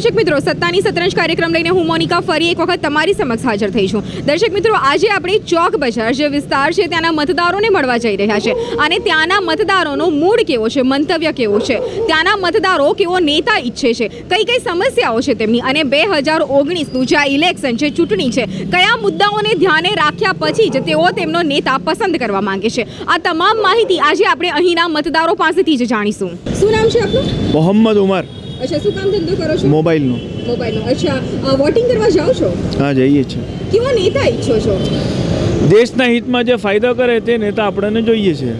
દર્શક મિત્રો, સત્તાની સતરંજ કાર્યક્રમ લઈને હું મોનિકા ફરી એક વખત તમારી સમક્ષ હાજર થઈ છું. દર્શક મિત્રો, આજે આપણે ચોક બજાર જે વિસ્તાર છે, ત્યાંના મતદારોને મળવા જઈ રહ્યા છે. અને ત્યાંના મતદારોનો મૂડ કેવો છે, મંતવ્ય કેવો છે? ત્યાંના મતદારો કેવો નેતા ઈચ્છે છે? કઈ કઈ સમસ્યાઓ છે તેમની? અને બે હજાર ઓગણીસનું જે આ ઇલેક્શન છે ચૂંટણી છે, કયા મુદ્દાઓને ધ્યાને રાખ્યા પછી જ તેઓ તેમનો નેતા પસંદ કરવા માંગે છે? આ તમામ માહિતી આજે આપણે અહીંના મતદારો પાસેથી જ જાણીશું. શું નામ છે આપનું? મોહમ્મદ ઉમર. અચ્છા શું કામ ધંધો કરો છો? મોબાઈલનો. મોબાઈલનો. અચ્છા વોટિંગ કરવા જાઓ છો? હા જઈએ છીએ. કેવો નેતા ઈચ્છો છો? દેશના હિતમાં જે ફાયદો કરે તે નેતા આપણને જોઈએ છે.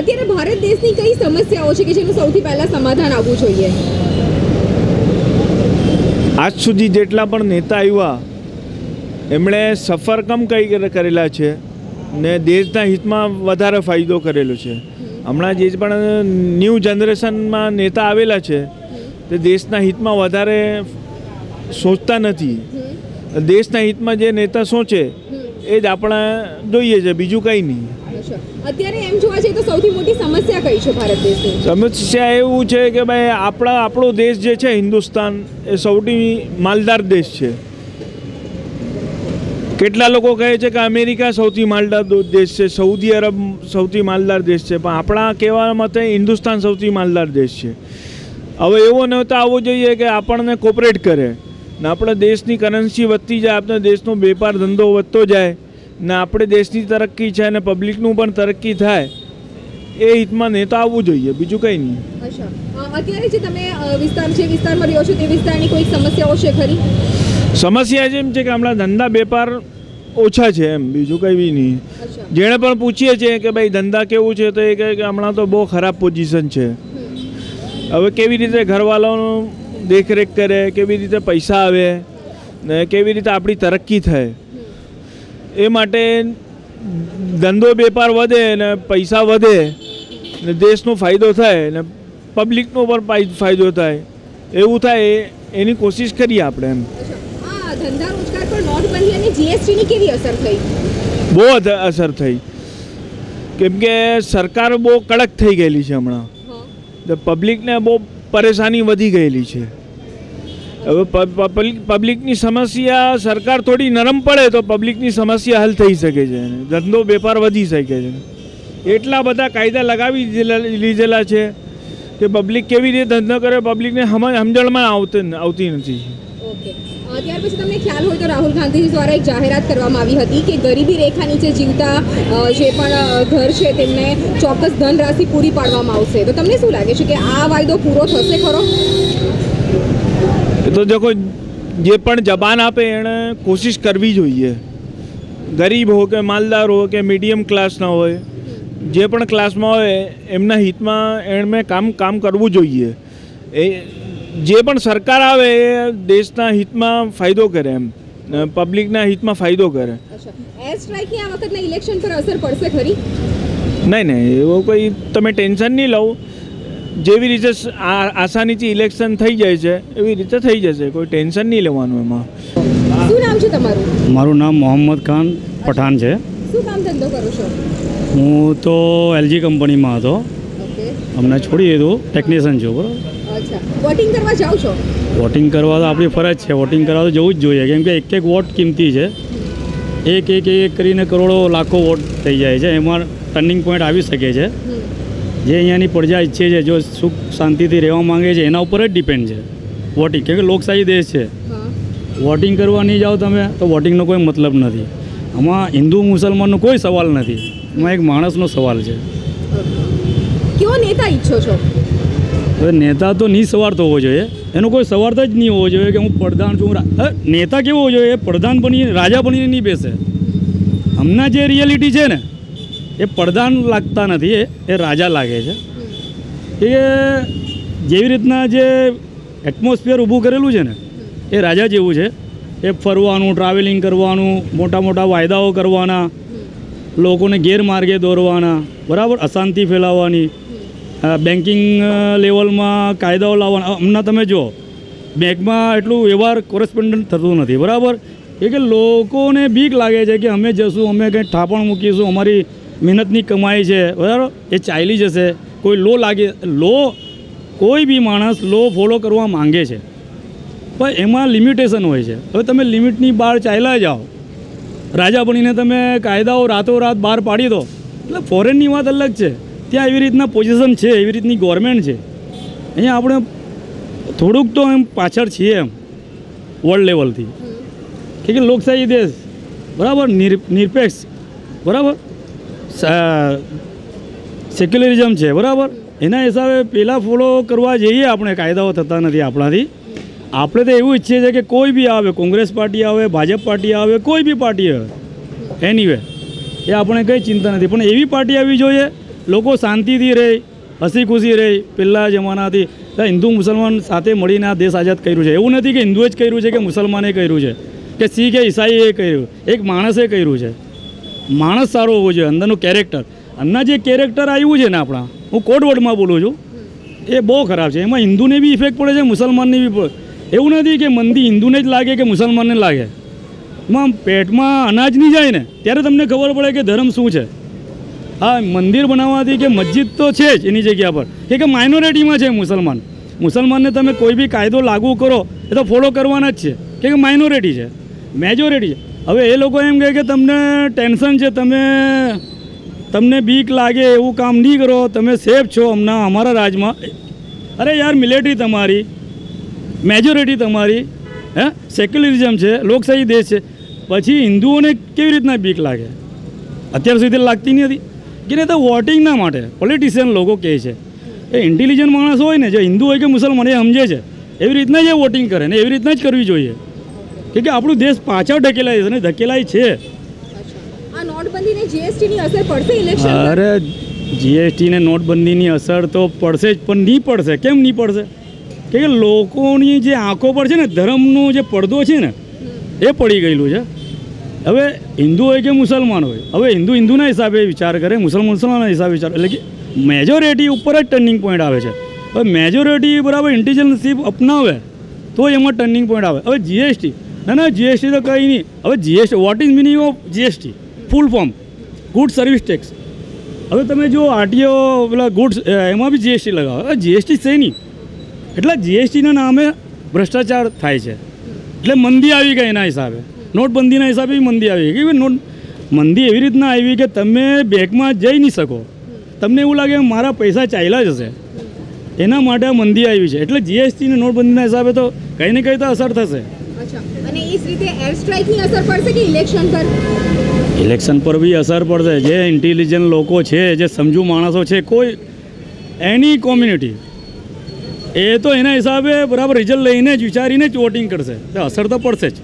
અત્યારે ભારત દેશની કઈ સમસ્યાઓ છે કે જેનું સૌથી પહેલા સમાધાન આવવું જોઈએ? આજ સુધી જેટલા પણ નેતા આવ્યા એમણે સફર કમ કઈ કરેલા છે ને દેશના હિતમાં વધારે ફાયદો કરેલો છે. હમણાં જે પણ ન્યૂ જનરેશનમાં નેતા આવેલા છે તે દેશના હિતમાં વધારે સોચતા નથી. દેશના હિતમાં જે નેતા સોચે એ જ આપણે જોઈએ છે બીજું કંઈ નહીં. અત્યારે એમ જોવા જઈએ તો સૌથી મોટી સમસ્યા કઈ છે ભારત દેશની? સમસ્યા એવું છે કે ભાઈ આપણા આપણો દેશ જે છે હિન્દુસ્તાન એ સૌથી માલદાર દેશ છે. કેટલા લોકો કહે છે કે અમેરિકા સૌથી માલદાર દેશ છે સૌદી અરબ સૌથી માલદાર દેશ છે પણ આપણા કહેવા મતે હિન્દુસ્તાન સૌથી માલદાર દેશ છે. હવે એવો નહોતા આવવો જોઈએ કે આપણને કોપરેટ કરે. ને આપણે દેશની કરન્સી વધતી જાય આપણે દેશનો વેપાર ધંધો વધતો જાય ને આપણે દેશની તરક્કી છે અને પબ્લિકનું પણ તરક્કી થાય એ હિતમાં નેતા આવવું જોઈએ બીજું કંઈ નહીં. અત્યારે જે તમે વિસ્તાર જે વિસ્તારમાં રહ્યો છો તે વિસ્તારની કોઈ સમસ્યાઓ છે ખરી? સમસ્યા જેમ છે કે હમણાં ધંધા વેપાર ઓછા છે એમ બીજું કંઈ બી નહીં જેણે પણ પૂછીએ છીએ કે ભાઈ ધંધા કેવું છે તો એ કહે કે હમણાં તો બહુ ખરાબ પોઝિશન છે. હવે કેવી રીતે ઘરવાળાનું દેખરેખ કરે કેવી રીતે પૈસા આવે ને કેવી રીતે આપણી તરક્કી થાય એ માટે ધંધો વેપાર વધે ને પૈસા વધે ને દેશનો ફાયદો થાય ને પબ્લિકનો પણ ફાયદો થાય એવું થાય એની કોશિશ કરીએ આપણે એમ. ધંધા રોજગાર પર નોટબંધી અને જીએસટીની કેવી અસર થઈ? બહુ અસર થઈ. કેમ કે સરકાર બહુ કડક થઈ ગયેલી છે હમણાં. પબ્લિકને બહુ પરેશાની વધી ગયેલી છે. હવે પબ્લિકની સમસ્યા સરકાર થોડી નરમ પડે તો પબ્લિકની સમસ્યા હલ થઈ શકે છે. ધંધો વેપાર વધી શકે છે. એટલા બધા કાયદા લગાવી લીધેલા છે કે પબ્લિક કેવી રીતે ધંધો કરે પબ્લિકને સમજણમાં આવતી નથી. ઓકે ત્યાર પછી તમને ખ્યાલ હોય તો રાહુલ ગાંધીજી દ્વારા એક જાહેરાત કરવામાં આવી હતી કે ગરીબી રેખા નીચે જીવતા જે પણ ઘર છે તેમને ચોક્કસ ધનરાશિ પૂરી પાડવામાં આવશે. તો તમને શું લાગે છે કે આ વાયદો પૂરો થશે ખરો? તો કોઈ જે પણ જબાન આપે એણે કોશિશ કરવી જોઈએ. ગરીબ હો કે માલદાર હો કે મીડિયમ ક્લાસના હોય, જે પણ ક્લાસમાં હોય, એમના હિતમાં એણે કામ કામ કરવું જોઈએ. એ જે પણ સરકાર આવે એ દેશના હિતમાં ફાયદો કરે એમ. પબ્લિકના હિતમાં ફાયદો કરે. નહીં નહીં. એવો કોઈ તમે ટેન્શન નહીં લઉં. જેવી રીતે આ આસાનીથી ઇલેક્શન થઈ જાય છે એવી રીતે થઈ જશે. કોઈ ટેન્શન નહીં લેવાનું એમાં. શું નામ છે તમારું? મારું નામ મોહમ્મદ ખાન પઠાણ છે. શું કામ ધંધો કરો છો? હું તો એલજી કંપનીમાં હતો. હમણાં અમને છોડી દીધું. ટેકનિશિયન છું બરાબર. અચ્છા. વોટિંગ કરવા જાઓ છો? વોટિંગ કરવા તો આપણી ફરજ છે. વોટિંગ કરવા તો જવું જ જોઈએ. કેમ કે એક એક વોટ કિંમતી છે. એક એક એક કરીને કરોડો લાખો વોટ થઈ જાય છે. એમાં ટર્નિંગ પોઈન્ટ આવી શકે છે. જે અહીંયાની પ્રજા ઈચ્છે છે જો સુખ શાંતિથી રહેવા માંગે છે એના ઉપર જ ડિપેન્ડ છે. વોટિંગ કેમ કે લોકશાહી દેશ છે. વોટિંગ કરવા નહીં જાઓ તમે તો વોટિંગનો કોઈ મતલબ નથી. આમાં હિન્દુ મુસલમાનનો કોઈ સવાલ નથી. એમાં એક માણસનો સવાલ છે. કયો નેતા ઈચ્છો છો? હવે નેતા તો નિસવાર્થ હોવો જોઈએ. એનો કોઈ સવાર્થ જ નહીં હોવો જોઈએ કે હું પ્રધાન છું નેતા કેવો હોવો જોઈએ? પ્રધાન બની રાજા બનીને નહીં બેસે. હમણાં જે રિયાલિટી છે ને, એ પ્રધાન લાગતા નથી, એ રાજા લાગે છે. એ જેવી રીતના જે એટમોસ્ફિયર ઊભું કરેલું છે ને, એ રાજા જેવું છે. એ ફરવાનું ટ્રાવેલિંગ કરવાનું, મોટા મોટા વાયદાઓ કરવાના, લોકોને ગેરમાર્ગે દોરવાના, બરાબર? અશાંતિ ફેલાવવાની. બેન્કિંગ લેવલમાં કાયદાઓ લાવવાના. હમણાં તમે જુઓ, બેંકમાં એટલું વ્યવહાર કોરેસ્પોન્ડન્ટ થતું નથી, બરાબર? એ કે લોકોને બીક લાગે છે કે અમે જશું, અમે કંઈ ઠાપણ મૂકીશું, અમારી મહેનતની કમાઈ છે, બરાબર? એ ચાલી જશે કોઈ લો લાગે, લો, કોઈ બી માણસ લો ફોલો કરવા માંગે છે. પણ એમાં લિમિટેશન હોય છે. હવે તમે લિમિટની બહાર ચાલ્યા જાઓ. રાજા બનીને તમે કાયદાઓ રાતોરાત બહાર પાડી દો. એટલે ફોરેનની વાત અલગ છે. ત્યાં એવી રીતના પોઝિશન છે, એવી રીતની ગવર્મેન્ટ છે. અહીંયા આપણે થોડુંક તો એમ પાછળ છીએ એમ વર્લ્ડ લેવલથી કે કે લોકશાહી દેશ, બરાબર, નિર, નિરપેક્ષ, બરાબર? સેક્યુલરિઝમ છે, બરાબર? એના હિસાબે પહેલાં ફોલો કરવા જઈએ આપણે, કાયદાઓ થતા નથી આપણાથી. આપણે તો એવું ઈચ્છીએ છીએ કે કોઈ બી આવે, કોંગ્રેસ પાર્ટી આવે, ભાજપ પાર્ટી આવે, કોઈ બી પાર્ટી આવે. એનીવે એ આપણે કંઈ ચિંતા નથી. પણ એવી પાર્ટી આવવી જોઈએ લોકો શાંતિથી રહે હસી ખુશી રહે પહેલાં જમાનાથી હિન્દુ મુસલમાન સાથે મળીને આ દેશ આઝાદ કર્યું છે. એવું નથી કે હિન્દુએ જ કર્યું છે કે મુસલમાને કર્યું છે. કે શીખ કે ઈસાઈએ કર્યું. એક માણસે કર્યું છે. માણસ સારો હોવો જોઈએ, અંદરનું કેરેક્ટર અંદર જે કેરેક્ટર આવ્યું છે ને આપણા, હું કોડ વર્ડમાં બોલું છું, એ બહુ ખરાબ છે. એમાં હિન્દુને બી ઇફેક્ટ પડે છે, મુસલમાનને બી એવું નથી કે મંદી હિન્દુને જ લાગે કે મુસલમાનને લાગે. એમાં પેટમાં અનાજ નહીં જાય ને, ત્યારે તમને ખબર પડે કે ધર્મ શું છે. હા મંદિર બનાવવાથી કે મસ્જિદ તો છે જ એની જગ્યા પર. કે કે માઇનોરિટીમાં છે મુસલમાન. મુસલમાનને તમે કોઈ બી કાયદો લાગુ કરો, એ તો ફોલો કરવાના જ છે. કે કે માઇનોરિટી છે. મેજોરિટી છે. હવે એ લોકો એમ કહે કે તમને ટેન્શન છે, તમે, તમને બીક લાગે, એવું કામ નહીં કરો, તમે સેફ છો હમણાં અમારા રાજમાં. અરે યાર મિલિટરી તમારી મેજોરિટી તમારી, હે? સેક્યુલરિઝમ છે, લોકશાહી દેશ છે. પછી હિન્દુઓને કેવી રીતના બીક લાગે? અત્યાર સુધી લાગતી નહીં હતી. કે નહીં તો વોટિંગના માટે પોલિટિશિયન લોકો કહે છે. એ ઇન્ટેલિજન્ટ માણસ હોય ને જે હિન્દુ હોય કે મુસલમાન એ સમજે છે. એવી રીતના જ એ વોટિંગ કરે ને એવી રીતના જ કરવી જોઈએ. કે કે આપણું દેશ પાછળ ઢકેલાય છે ને ઢકેલાય છે. આ નોટબંધીને જીએસટીની અસર પડશે ઇલેક્શન પર? અરે જીએસટી ને નોટબંધીની અસર તો પડશે જ પણ નહીં પડશે. કેમ નહીં પડશે? કે લોકોની જે આંખો પર છે ને ધર્મનો જે પડદો છે ને એ પડી ગયેલું છે. હવે હિન્દુ હોય કે મુસલમાન હોય? હવે હિન્દુ હિન્દુના હિસાબે વિચાર કરે, મુસલમાન મુસલમાનના હિસાબે વિચાર એટલે કે મેજોરિટી ઉપર જ ટર્નિંગ પોઈન્ટ આવે છે. હવે મેજોરિટી બરાબર ઇન્ટેલિજન્સશીપ અપનાવે, તો એમાં ટર્નિંગ પોઈન્ટ આવે. હવે જીએસટી ના ના જીએસટી તો કંઈ નહીં. હવે GST what is meaning of GST full form good service tax હવે તમે જો આરટીઓ પેલા ગુડ્સ એમાં બી જીએસટી લગાવો. જીએસટી છે નહીં. એટલે જીએસટીના નામે ભ્રષ્ટાચાર થાય છે. એટલે મંદી આવી ગઈ એના હિસાબે. નોટબંધીના હિસાબે મંદી આવી કે નોટ મંદી એવી રીતના આવી કે તમે બેંકમાં જઈ નહીં શકો. તમને એવું લાગે મારા પૈસા ચાલ્યા જશે એના માટે મંદી આવી છે. એટલે જીએસટી ને નોટબંધીના હિસાબે તો કંઈ ને કંઈ તો અસર થશે. અને એ જ રીતે એર સ્ટ્રાઇકની અસર પડશે કે ઇલેક્શન પર? ઇલેક્શન પર બી અસર પડશે. જે ઇન્ટેલિજન્ટ લોકો છે જે સમજુ માણસો છે કોઈ એની કોમ્યુનિટી એ તો એના હિસાબે બરાબર રિઝલ્ટ લઈને જ વિચારીને જ વોટિંગ કરશે. અસર તો પડશે જ.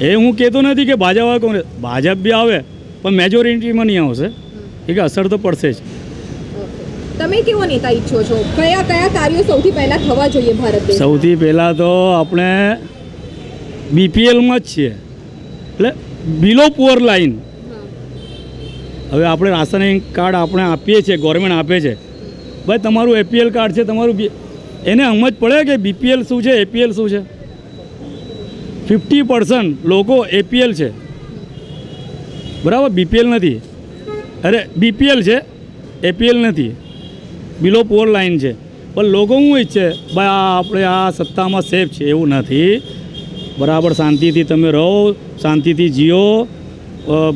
એ હું કહેતો નથી કે ભાજપ આવે કોંગ્રેસ ભાજપ બી આવે પણ મેજોરિટીમાં નહીં આવશે. એ કે અસર તો પડશે જ. તમે કેવો નેતા ઈચ્છો છો? કયા કયા કાર્યો સૌથી પહેલા થવા જોઈએ ભારત સૌથી પહેલાં તો આપણે બીપીએલમાં જ છીએ. એટલે બિલો પુઅર લાઈન હવે આપણે રાશનિંગ કાર્ડ આપણે આપીએ છીએ ગવર્મેન્ટ આપે છે. ભાઈ તમારું એપીએલ કાર્ડ છે તમારું એને સમજ પડે કે બીપીએલ શું છે એપીએલ શું છે? ફિફ્ટી પર્સન્ટ લોકો એપીએલ છે. બરાબર? બીપીએલ નથી. અરે બીપીએલ છે. એપીએલ નથી. બિલો પોર લાઈન છે. પણ લોકો શું ઈચ્છે? ભાઈ, આ આપણે આ સત્તામાં સેફ છે. એવું નથી. બરાબર? શાંતિથી તમે રહો, શાંતિથી જીઓ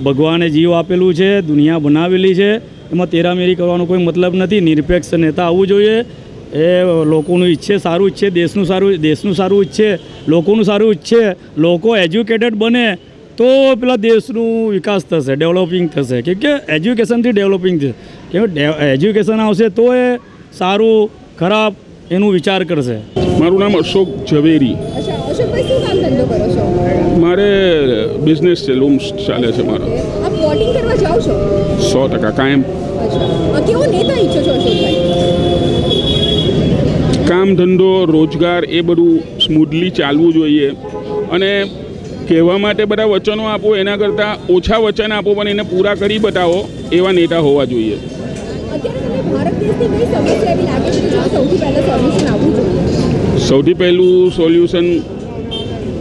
ભગવાને જીવ આપેલું છે, દુનિયા બનાવેલી છે. એમાં તેરામેરી કરવાનો કોઈ મતલબ નથી. નિરપેક્ષ નેતા આવવું જોઈએ. એ લોકોનું ઈચ્છે સારું ઈચ્છે દેશનું સારું દેશનું સારું ઈચ્છે લોકોનું સારું ઈચ્છે લોકો એજ્યુકેટેડ બને તો પેલા દેશનું વિકાસ થશે ડેવલપિંગ થશે. કેમ કે એજ્યુકેશનથી ડેવલપિંગ થશે. કેમ એજ્યુકેશન આવશે તો એ સારું ખરાબ એનું વિચાર કરશે. મારું નામ અશોક ઝવેરી. અચ્છા અશોકભાઈ શું કામ ધંધો કરો છો? મારે બિઝનેસ છે લૂમ્સ ચાલે છે મારો. આપ વોટિંગ કરવા જાઓ છો? સો ટકા કાયમ. કેવો નેતા ઈચ્છો છો અશોકભાઈ? કામ ધંધો રોજગાર એ બધું સ્મૂથલી ચાલવું જોઈએ. અને કહેવા માટે બધા વચનો આપો એના કરતાં ઓછા વચન આપો પણ એને પૂરા કરી બતાવો એવા નેતા હોવા જોઈએ. સૌથી પહેલું સોલ્યુશન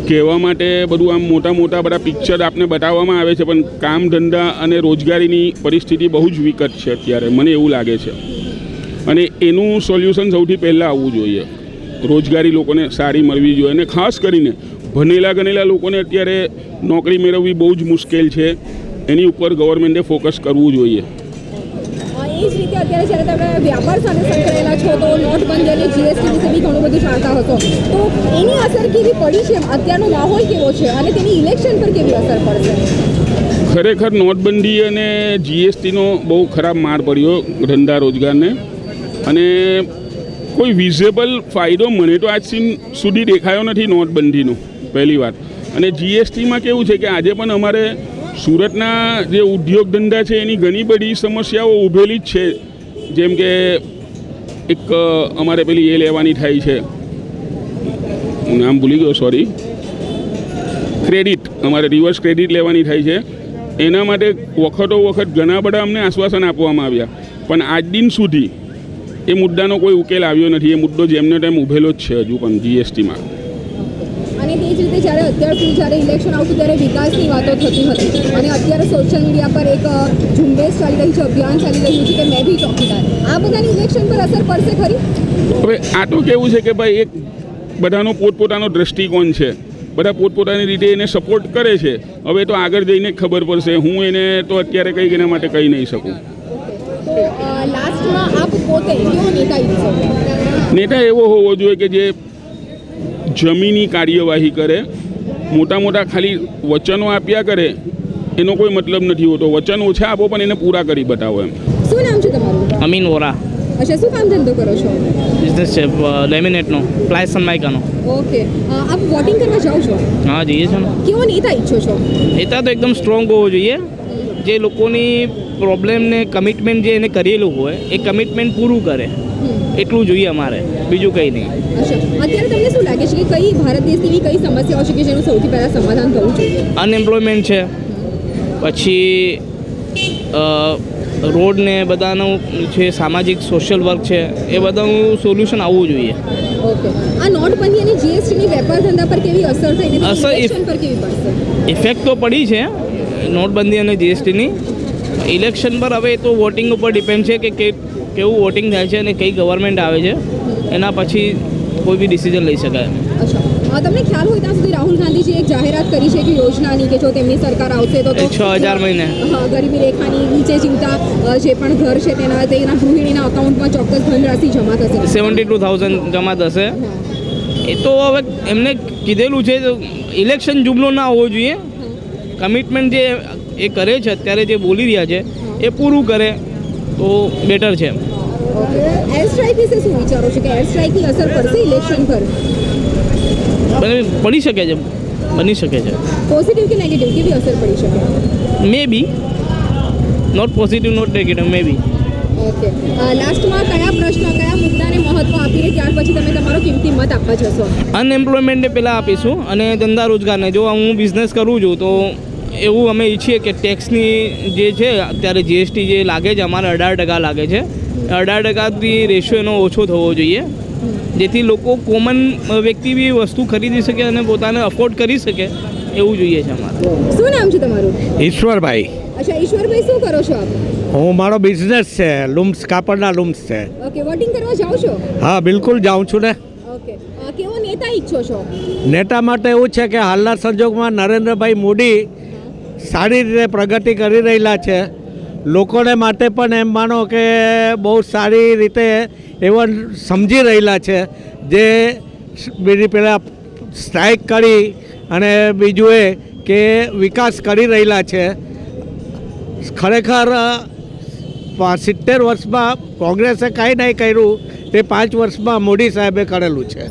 કહેવા માટે બધું આમ મોટા મોટા બધા પિક્ચર આપને બતાવવામાં આવે છે પણ કામ ધંધા અને રોજગારીની પરિસ્થિતિ બહુ જ વિકટ છે અત્યારે. મને એવું લાગે છે. અને એનું સોલ્યુશન સૌથી પહેલાં આવવું જોઈએ. રોજગારી લોકોને સારી મળવી જોઈએ અને ખાસ કરીને ભણેલા ગણેલા લોકોને અત્યારે નોકરી મેળવવી બહુ જ મુશ્કેલ છે. એની ઉપર ગવર્મેન્ટે ફોકસ કરવું જોઈએ. એ જ રીતે અત્યારે જ્યારે તમે વ્યાપાર સાથે સંકળાયેલા છો તો નોટબંધી અને જીએસટી વિશે બી ઘણું બધું જાણતા હશો. તો એની અસર કેવી પડી છે? અત્યારનો માહોલ કેવો છે? અને તેની ઇલેક્શન પર કેવી અસર પડશે? ખરેખર નોટબંધી અને જીએસટીનો બહુ ખરાબ માર પડ્યો ધંધા રોજગારને. અને કોઈ વિઝેબલ ફાયદો મને તો આજ સુધી દેખાયો નથી નોટબંધીનો, પહેલી વાત. અને જીએસટીમાં કેવું છે કે આજે પણ અમારે સુરતના જે ઉદ્યોગ ધંધા છે, એની ઘણી બધી સમસ્યાઓ ઊભેલી જ છે. જેમ કે એક અમારે પેલી એ લેવાની થાય છે. નામ ભૂલી ગયો સોરી ક્રેડિટ અમારે રિવર્સ ક્રેડિટ લેવાની થાય છે. એના માટે વખતો વખત ઘણા બધા અમને આશ્વાસન આપવામાં આવ્યા. પણ આજ દિન સુધી એ મુદ્દાનો કોઈ ઉકેલ આવ્યો નથી. એ મુદ્દો જેમને તેમ ઉભેલો જ છે હજુ પણ જીએસટીમાં અને તે જ રીતે જ્યારે અત્યાર સુધી જ્યારે ઇલેક્શન આવતું ત્યારે વિકાસની વાતો થતી હતી. અને અત્યારે સોશિયલ મીડિયા પર એક ઝુંબેશ ચાલી રહી છે અભિયાન ચાલી રહ્યું છે કે મેં બી ચોકીદાર. આ બધાની ઇલેક્શન પર અસર પડશે ખરી? હવે આ તો કેવું છે કે ભાઈ એક બધાનો પોતપોતાનો દ્રષ્ટિકોણ છે. બધા પોતપોતાની રીતે એને સપોર્ટ કરે છે. હવે તો આગળ જઈને ખબર પડશે. હું એને તો અત્યારે કંઈક એના માટે કહી નહીં શકું. લાસ્ટમાં આપ પોતે કેવો નેતા ઈચ્છો નેતા એવો હોવો જોઈએ કે જે જમીની કાર્યવાહી કરે મોટા મોટા ખાલી વચનો આપ્યા કરે એનો કોઈ મતલબ નથી હોતો. વચન ઓછા આપો પણ એને પૂરા કરી બતાવો એમ. શું નામ છે તમારું? અમીન વોરા. અચ્છા શું કામ ધંધો કરો છો? બિઝનેસ છે લેમિનેટનો પ્લાય સનમાઇકાનો ઓકે. આપ વોટિંગ કરવા જાઓ છો? હા જઈએ છો ને. કેવો નેતા ઈચ્છો છો? નેતા તો એકદમ સ્ટ્રોંગ હોવો જોઈએ. જે લોકોની પ્રોબ્લેમને કમિટમેન્ટ જે એને કરેલું હોય એ કમિટમેન્ટ પૂરું કરે. એટલું જોઈએ અમારે. બીજું કંઈ નહીં. અત્યારે તમને શું લાગે છે કે કઈ ભારત દેશની એવી કઈ સમસ્યાઓ છે કે જેનું સૌથી પહેલાં સમાધાન થવું જોઈએ? અનએમ્પ્લોયમેન્ટ છે. પછી રોડ ને બધાનું છે સામાજિક સોશિયલ વર્ક છે એ બધાનું સોલ્યુશન આવવું જોઈએ. ઓકે આ નોટબંધી અને જીએસટીની વેપાર ધંધા પર કેવી અસર થઈ? અસર પર કેવી પડશે? ઇફેક્ટ તો પડી છે નોટબંધી અને જીએસટીની. ઇલેક્શન પર હવે એ તો વોટિંગ ઉપર ડિપેન્ડ છે કે કેવું વોટિંગ થાય છે અને કઈ ગવર્મેન્ટ આવે છે. એના પછી કોઈ બી ડિસિઝન લઈ શકાય તમને ખ્યાલ હોય ત્યાં સુધી રાહુલ ગાંધીજી એક જાહેરાત કરી છે કે યોજનાની કે જો તેમની સરકાર આવશે તો તો છ હજાર મહિને. ગરીબી રેખાની નીચે જીવતા જે પણ ઘર છે તેના તેના ગૃહિણીના અકાઉન્ટમાં ચોક્કસ ધનરાશિ જમા થશે. સેવન્ટી ટુ થાઉઝન્ડ જમા થશે. એ તો હવે એમને કીધેલું છે ઇલેક્શન જુમલો ના હોવો જોઈએ. કમિટમેન્ટ જે એ કરે છે અત્યારે જે બોલી રહ્યા છે એ પૂરું કરે તો બેટર છે એર સ્ટ્રાઇક વિશે શું વિચારો છો કે એર સ્ટ્રાઇકની અસર પડશે ઇલેક્શન પર? પડી શકે છે બની શકે છે. પોઝિટિવ કે નેગેટિવ કેવી અસર પડી શકે? Maybe not positive not negative maybe okay લાસ્ટમાં કયા પ્રશ્ન કયા મુદ્દાને મહત્વ આપીને ત્યાર પછી તમે તમારો કિંમતી મત આપવા જશો? અનએમ્પ્લોયમેન્ટને પહેલાં આપીશું અને ધંધા રોજગારને. જો હું બિઝનેસ કરું છું તો એવું અમે ઈચ્છીએ કે ટેક્સની જે છે અત્યારે જીએસટી જે લાગે છે અમારે અઢાર ટકા લાગે છે. અઢાર ટકાથી રેશિયો એનો ઓછો થવો જોઈએ. જેથી લોકો કોમન વ્યક્તિ બી વસ્તુ ખરીદી શકે અને પોતાને અફોર્ડ કરી શકે એવું જોઈએ છે અમારે. શું નામ છે તમારું? ઈશ્વરભાઈ. અચ્છા ઈશ્વરભાઈ શું કરો છો આપ? હું મારો બિઝનેસ છે લૂમ્સ કાપડના લૂમ્સ છે. ઓકે વોટિંગ કરવા જાવ છો? હા બિલકુલ જાઉં છું ને. ઓકે કેવો નેતા ઈચ્છો છો? નેતા માટે એવું છે કે હાલના સંજોગમાં નરેન્દ્રભાઈ મોદી સારી રીતે પ્રગતિ કરી રહેલા છે. લોકોને માટે પણ એમ માનો કે બહુ સારી રીતે એવા સમજી રહેલા છે જે બીજી પહેલાં સ્ટ્રાઇક કરી અને બીજું એ કે વિકાસ કરી રહેલા છે. ખરેખર સિત્તેર વર્ષમાં કોંગ્રેસે કાંઈ નહીં કર્યું, તે પાંચ વર્ષમાં મોદી સાહેબે કરેલું છે.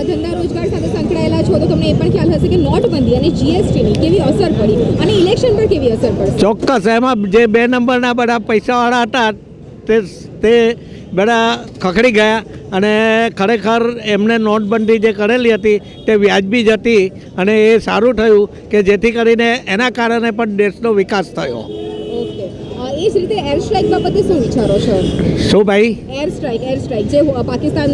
ધંધા રોજગાર સાથે સંકળાયેલા છો તો તમને એ પણ ખ્યાલ હશે કે નોટબંધી અને જીએસટીની કેવી અસર પડી અને ઇલેક્શન પર કેવી અસર પડશે? ચોક્કસ, એમાં જે બે નંબરના બધા પૈસાવાળા હતા, તે તે બધા ખખડી ગયા અને ખરેખર એમને નોટબંધી જે કરેલી હતી, તે વ્યાજબી જ હતી અને એ સારું થયું કે જેથી કરીને એના કારણે પણ દેશનો વિકાસ થયો. ઓકે. એ જ રીતે એર સ્ટ્રાઇક બાબતે શું વિચારો છો? શું ભાઈ? એર સ્ટ્રાઇક એર સ્ટ્રાઇક જે પાકિસ્તાન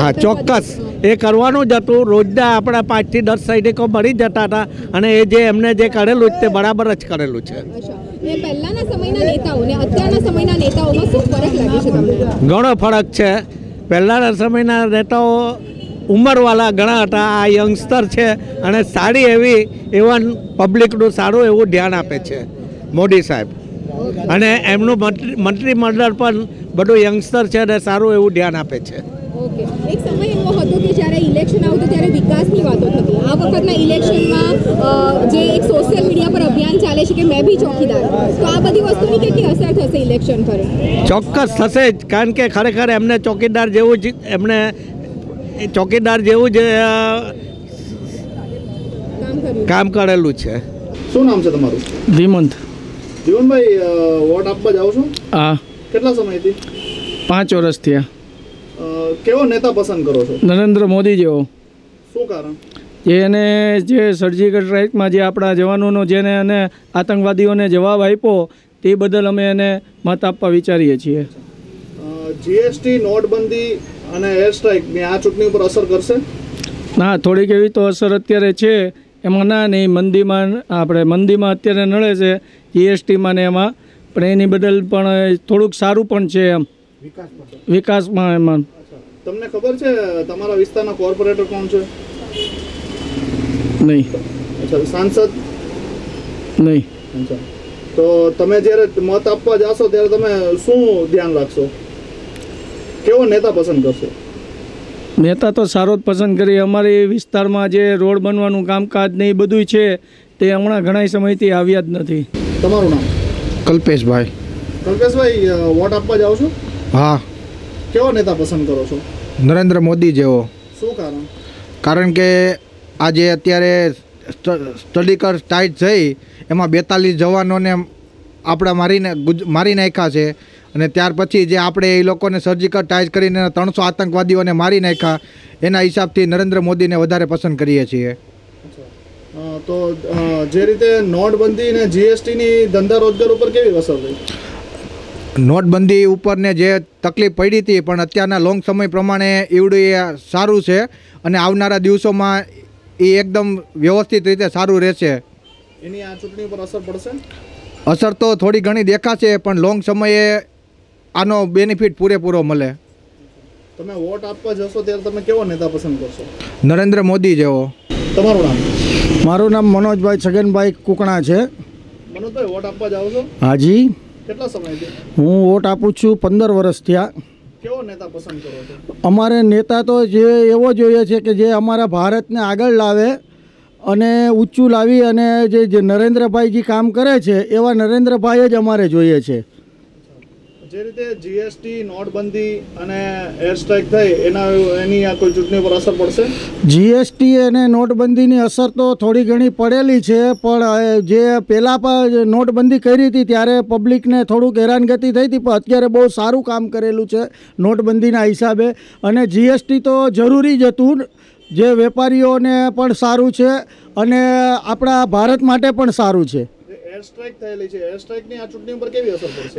હા ચોક્કસ. એ કરવાનું જ હતું. રોજના આપણા પાંચથી દસ સૈનિકો મળી જતા હતા અને એ જે એમને જે કરેલું તે બરાબર જ કરેલું છે. પહેલાના સમયના નેતાઓ અત્યારના સમયના નેતાઓમાં શું ફરક લાગે છે તમને? ઘણો ફરક છે. પહેલાંના સમયના નેતાઓ ઉંમરવાળા ઘણા હતા. આ યંગસ્ટર છે અને સારી એવી એવન પબ્લિકનું સારું એવું ધ્યાન આપે છે. મોદી સાહેબ. અને એમનું મંત્રી મંત્રીમંડળ પણ બધું યંગસ્ટર છે અને સારું એવું ધ્યાન આપે છે. એક સમય એવો હતો કે જ્યારે ઇલેક્શન આવતું ત્યારે વિકાસની વાતો થતી. આ વખતના ઇલેક્શનમાં જે એક સોશિયલ મીડિયા પર અભિયાન ચાલે છે કે મેં બી ચોકીદાર. તો આ બધી વસ્તુની કેટલી અસર થશે ઇલેક્શન પર? ચોક્કસ થશે જ. કારણ કે ખરેખર એમને ચોકીદાર જેવું જ એમને ચોકીદાર જેવું જ કામ કામ કરેલું છે. શું નામ છે તમારું? ધીમંત જીવનભાઈ વોટ આપવા જાઓ છો? હા. કેટલા સમયથી? પાંચ વર્ષ થયા. કેવો નેતા પસંદ કરો છો? નરેન્દ્ર મોદી જેવો. શું કારણ? જે એને જે સર્જિકલ સ્ટ્રાઇકમાં જે આપણા જવાનોનો જેને અને આતંકવાદીઓને જવાબ આપ્યો તે બદલ અમે એને મત આપવા વિચારીએ છીએ. જીએસટી નોટબંધી અને એર સ્ટ્રાઇકની આ ચૂંટણી ઉપર અસર કરશે? ના થોડીક એવી તો અસર અત્યારે છે. એમાં ના નહીં મંદીમાં આપણે મંદીમાં અત્યારે નડે છે. જીએસટીમાં ને એમાં. પણ એની બદલ પણ થોડુંક સારું પણ છે એમ. વિકાસમાં એમાં. તમને ખબર છે તમારા વિસ્તારના કોર્પોરેટર કોણ છે? નહીં. સાંસદ? નહીં. તો તમે જ્યારે મત આપવા જાશો ત્યારે તમે શું ધ્યાન રાખશો? કેવો નેતા પસંદ કરશો? નેતા તો સારો જ પસંદ કરી. અમારી વિસ્તારમાં જે રોડ બનવાનું કામકાજ ને એ બધું છે તે હમણાં ઘણા સમયથી આવ્યા જ નથી. તમારું નામ? કલ્પેશભાઈ. કલ્પેશભાઈ વોટ આપવા જાઓ છો? હા. કેવો નેતા પસંદ કરો છો? નરેન્દ્ર મોદી જેવો. શું કારણ? કારણ કે આજે અત્યારે સ્ટ- સ્ટડી કર ટાઈટ થઈ એમાં બેતાલીસ જવાનોને આપણા મારીને મારી નાખ્યા છે. અને ત્યાર પછી જે આપણે એ લોકોને સર્જિકલ ટાઈટ કરીને ત્રણસો આતંકવાદીઓને મારી નાખ્યા એના હિસાબથી નરેન્દ્ર મોદીને વધારે પસંદ કરીએ છીએ. તો જે રીતે નોટબંધી અને જીએસટીની ધંધા રોજગાર ઉપર કેવી અસર થઈ? નોટબંધી ઉપરને જે તકલીફ પડી હતી પણ અત્યારના લોંગ સમય પ્રમાણે એવડું એ સારું છે અને આવનારા દિવસોમાં એ એકદમ વ્યવસ્થિત રીતે સારું રહેશે. એની આ ચૂંટણી પર અસર પડશે? અસર તો થોડી ઘણી દેખાશે પણ લોંગ સમયે આનો બેનિફિટ પૂરેપૂરો મળે. તમે વોટ આપવા જશો ત્યારે તમે કેવો નેતા પસંદ કરશો? નરેન્દ્ર મોદી જેવો. તમારું નામ? મારું નામ મનોજભાઈ છગનભાઈ કુકણા છે. મનોજભાઈ વોટ આપવા જાઓ છો? હાજી. કેટલા સમયથી હું વોટ આપું છું પંદર વર્ષ થયા. કેવો નેતા પસંદ કરો છો? અમારે નેતા તો જે એવો જોઈએ છે કે જે અમારા ભારતને આગળ લાવે અને ઊંચું લાવી અને જે જે નરેન્દ્રભાઈ જે કામ કરે છે એવા નરેન્દ્રભાઈ જ અમારે જોઈએ છે. જે રીતે જીએસટી નોટબંધી અને એર સ્ટ્રાઇક થઈ, એના એની આ કોઈ ચૂંટણી પર અસર પડશે? જીએસટી અને નોટબંધીની અસર તો થોડી ઘણી પડેલી છે, પણ જે પહેલાં પણ નોટબંધી કરી હતી, ત્યારે પબ્લિકને થોડુંક હેરાનગતિ થઈ હતી, પણ અત્યારે બહુ સારું કામ કરેલું છે નોટબંધીના હિસાબે. અને જીએસટી તો જરૂરી જ હતું, જે વેપારીઓને પણ સારું છે, અને આપણા ભારત માટે પણ સારું છે.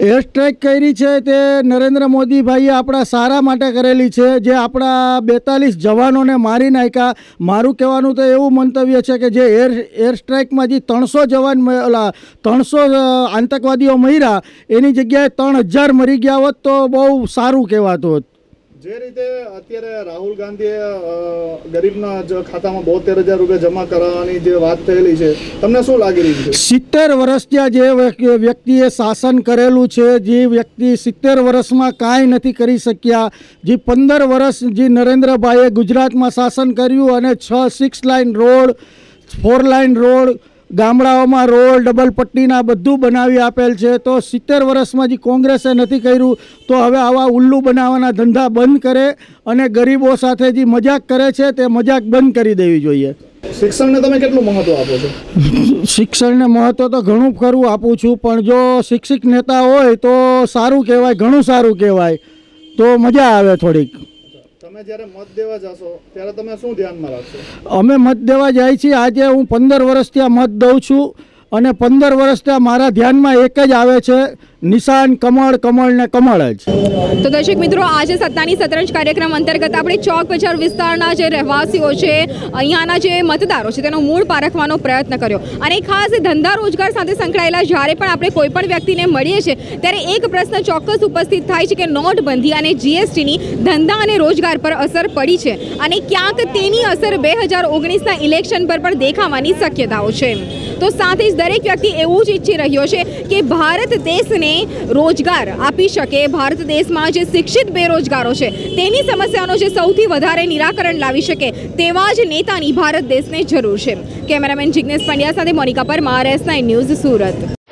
એર સ્ટ્રાઇક કરી છે તે નરેન્દ્ર મોદીભાઈએ આપણા સારા માટે કરેલી છે. જે આપણા બેતાલીસ જવાનોને મારી નાખ્યા. મારું કહેવાનું તો એવું મંતવ્ય છે કે જે એર એર સ્ટ્રાઇકમાં જે ત્રણસો જવાન ત્રણસો આતંકવાદીઓ મર્યા. એની જગ્યાએ ત્રણ હજાર મરી ગયા હોત તો બહુ સારું કહેવાતું હોત. જે રીતે અત્યારે રાહુલ ગાંધીએ ગરીબના ખાતામાં બોતેર હજાર રૂપિયા જમા કરાવવાની જે વાત થયેલી છે, તમને શું લાગી રહ્યું છે? સિત્તેર વર્ષ ત્યાં જે વ્યક- વ્યક્તિએ શાસન કરેલું છે, જે વ્યક્તિ સિત્તેર વર્ષમાં કાંઈ નથી કરી શક્યા, જે પંદર વર્ષ જે નરેન્દ્રભાઈએ ગુજરાતમાં શાસન કર્યું અને છ six line road four line road ગામડાઓમાં રોડ ડબલ પટ્ટીના બધું બનાવી આપેલ છે. તો સિત્તેર વર્ષમાં જે કોંગ્રેસે નથી કર્યું તો હવે આવા ઉલ્લુ બનાવવાના ધંધા બંધ કરે અને ગરીબો સાથે જે મજાક કરે છે તે મજાક બંધ કરી દેવી જોઈએ. શિક્ષણને તમે કેટલું મહત્વ આપો છો? શિક્ષણને મહત્ત્વ તો ઘણું ખરું આપું છું પણ જો શિક્ષિત નેતા હોય તો સારું કહેવાય ઘણું સારું કહેવાય. તો મજા આવે થોડીક. તમે જ્યારે મત દેવા જશો, ત્યારે તમે શું ધ્યાનમાં રાખશો? અમે મત દેવા જાય છીએ. આજે હું પંદર વર્ષથી આ મત દઉં છું અને પંદર વર્ષથી મારા ધ્યાનમાં એક જ આવે છે નિશાન કમળ કમળ ને કમળ જ. તો દર્શક મિત્રો, આજે સત્તાની શતરંજ કાર્યક્રમ અંતર્ગત આપણે ચોક બજાર વિસ્તારના જે રહેવાસીઓ છે, અહીંયાના જે મતદારો છે, તેનો મૂળ પારખવાનો પ્રયત્ન કર્યો. અને ખાસ ધંધા રોજગાર સાથે સંકળાયેલા જ્યારે પણ આપણે કોઈ પણ વ્યક્તિને મળીએ છીએ, ત્યારે એક પ્રશ્ન ચોક્કસ ઉપસ્થિત થાય છે કે નોટબંધી અને જીએસટીની ધંધા અને રોજગાર પર અસર પડી છે અને ક્યાંક તેની અસર બે હજાર ઓગણીસના ઇલેક્શન પર પણ દેખાવાની શક્યતાઓ છે. તો સાથે જ દરેક વ્યક્તિ એવું જ ઈચ્છી રહ્યો છે કે ભારત દેશને રોજગાર આપી શકે. ભારત દેશમાં જે શિક્ષિત બેરોજગારો છે, તેની સમસ્યાનો જે સૌથી વધારે નિરાકરણ લાવી શકે, તેવા જ નેતાની ભારત દેશને જરૂર છે. કેમેરામેન જિજ્ઞેશ પંડ્યા સાથે Monika Parmar, S nine news Surat.